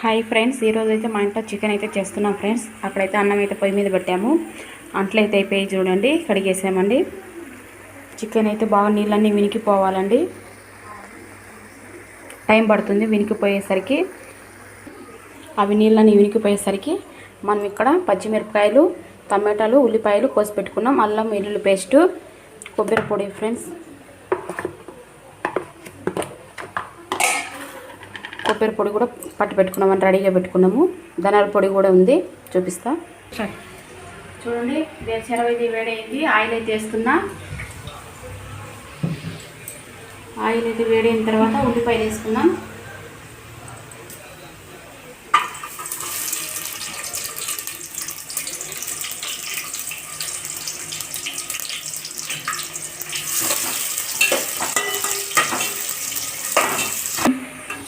Hi friends ఈరోజు అయితే మా ఇంట్లో చికెన్ అయితే చేస్తున్నాం ఫ్రెండ్స్ అక్కడైతే అన్నం అయితే పొయ్యి మీద పెట్టాము. అంట్లు అయితే అయిపోయి చూడండి కడిగేసామండి. చికెన్ అయితే బాగా నీళ్ళన్నీ వినికిపోవాలండి. టైం పడుతుంది వినికిపోయేసరికి. అవి నీళ్ళన్నీ వినికిపోయేసరికి మనం ఇక్కడ పచ్చిమిరపకాయలు టమాటాలు ఉల్లిపాయలు కోసి పెట్టుకున్నాం. అల్లం వెల్లుల్లి పేస్టు కొబ్బరి పొడి ఫ్రెండ్స్ కొబ్బరి పొడి కూడా పట్టి పెట్టుకున్నామని రెడీగా పెట్టుకున్నాము. ధనాల పొడి కూడా ఉంది చూపిస్తా. చూడండి చెరవ ఇది వేడైంది ఆయిల్ అయితే వేస్తున్నా. ఆయిల్ అయితే వేడైన తర్వాత ఉల్లిపాయలు వేసుకున్నాం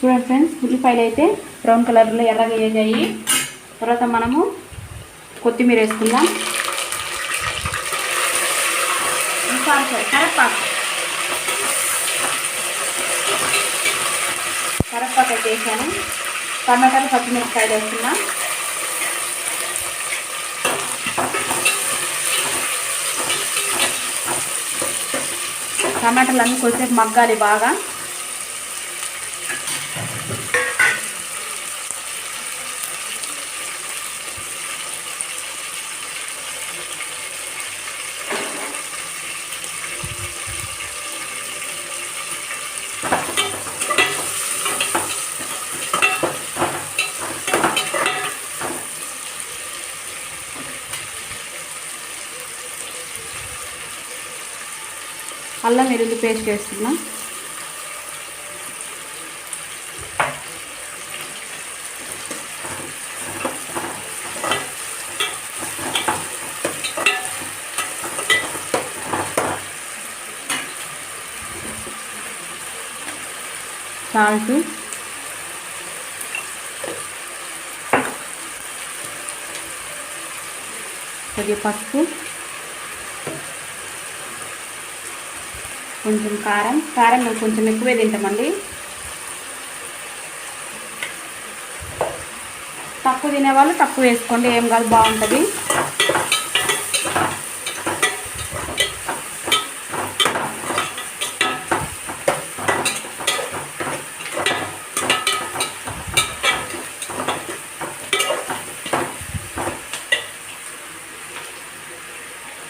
చూడండి ఫ్రెండ్స్ ఉల్లిపాయలు అయితే బ్రౌన్ కలర్లో ఎర్రగా వేగాయి. తర్వాత మనము కొత్తిమీర వేసుకుందాం. Sorry sorry కరపాకు. కరపాకు అయితే వేసాను. టమాటాలు పచ్చిమిరపకాయలు వేస్తున్నాం టమాటాలు అన్నీ కొద్దిసేపు మగ్గాలి బాగా. అల్లం వెల్లుల్లి పేస్ట్ వేస్తున్నా సాల్ట్. కొద్దిగా పసుపు. కొంచెం కారం. కారం మేము కొంచెం ఎక్కువే తింటామండి. తక్కువ తినేవాళ్ళు తక్కువ వేసుకోండి. ఏం కాదు బాగుంటుంది.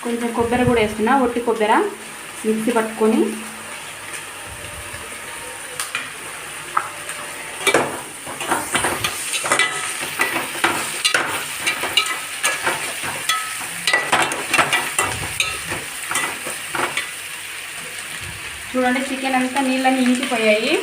కొంచెం కొబ్బరి కూడా వేసుకున్నా. ఒట్టి కొబ్బరి. మిక్సీ పట్టుకొని చూడండి చికెన్ అంతా నీళ్ళని ఇంకిపోయాయి.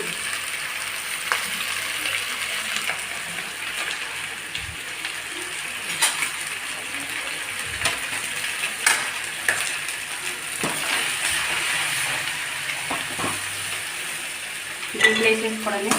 దీంట్లో వేసేసుకోవడమే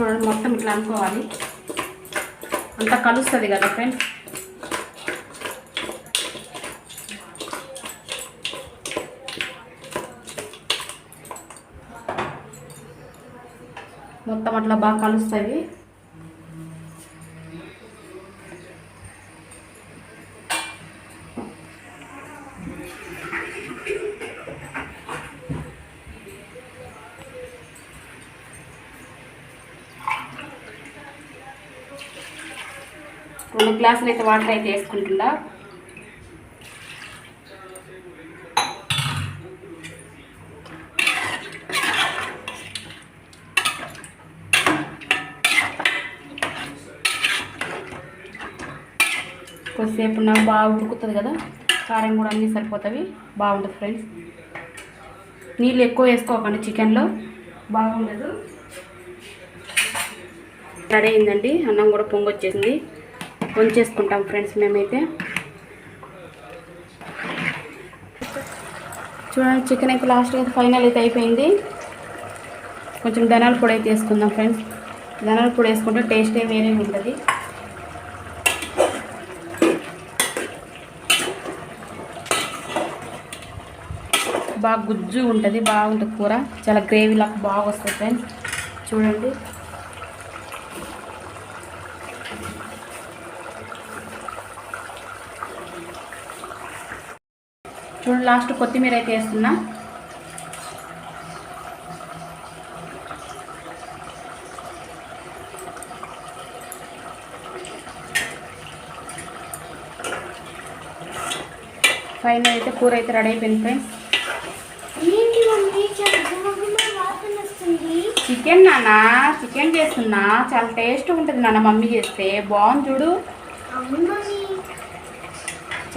చూడండి మొత్తం ఇట్లా అనుకోవాలి. అంతా కలుస్తుంది కదా ఫ్రెండ్స్ మొత్తం అట్లా బాగా కలుస్తుంది. రెండు గ్లాసులు అయితే వాటర్ అయితే వేసుకుంటుందా? కొద్దిసేపు నాకు బాగా ఉడుకుతుంది కదా? కారం కూడా అన్నీ సరిపోతాయి బాగుంటుంది ఫ్రెండ్స్. నీళ్ళు ఎక్కువ వేసుకోకండి చికెన్లో. బాగుండదు. రెడీ అయిందండి. అన్నం కూడా పొంగొచ్చేసింది. వంచేసుకుంటాం ఫ్రెండ్స్ మేమైతే. చూడండి చికెన్ అయితే లాస్ట్ అయితే ఫైనల్ అయితే అయిపోయింది. కొంచెం ధనాల పొడి అయితే వేసుకుందాం ఫ్రెండ్స్. ధనాల పొడి వేసుకుంటే టేస్టే వేరే ఉంటుంది. బాగా గుజ్జు ఉంటుంది బాగుంటుంది కూర. చాలా గ్రేవీ లాగా బాగా వస్తుంది ఫ్రెండ్స్. చూడండి. చూడండి లాస్ట్ కొత్తిమీర అయితే వేస్తున్నా. ఫైనల్ అయితే కూర అయితే రెడీ అయిపోయింది ఫ్రెండ్స్ చికెన్ నాన్న చికెన్ చేస్తున్నా. చాలా టేస్ట్ ఉంటుంది నాన్న మమ్మీ చేస్తే. బాగుంది చూడు.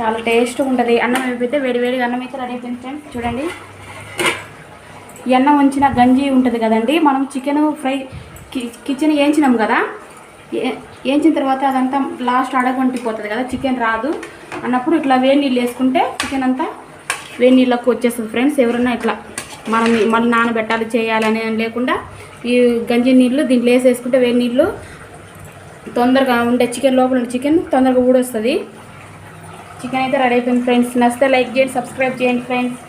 చాలా టేస్ట్ ఉంటుంది. అన్నం అయిపోతే వేడి వేడిగా అన్నం అయితే రెడీ అయిపోయింది ఫ్రెండ్స్ చూడండి. ఈ అన్నం గంజి ఉంటుంది కదండి. మనం చికెన్ ఫ్రై కి- కిచెన్ వేయించినాం కదా. ఏ- వేయించిన తర్వాత అదంతా లాస్ట్ అడగొంటిపోతుంది కదా చికెన్ రాదు. అన్నప్పుడు ఇట్లా వేడి నీళ్ళు వేసుకుంటే చికెన్ అంతా వేడి నీళ్ళకు వచ్చేస్తుంది ఫ్రెండ్స్ ఎవరన్నా ఇట్లా మనం మళ్ళీ నానబెట్టాలి చేయాలని అని లేకుండా ఈ గంజి నీళ్ళు దీంట్లో వేసేసుకుంటే వేడి నీళ్ళు తొందరగా ఉండే చికెన్ లోపల ఉండే చికెన్ తొందరగా ఊడొస్తుంది. చికెన్ అయితే రెడీ అయిపోయింది ఫ్రెండ్స్. నచ్చితే లైక్ చేయండి సబ్స్క్రైబ్ చేయండి ఫ్రెండ్స్.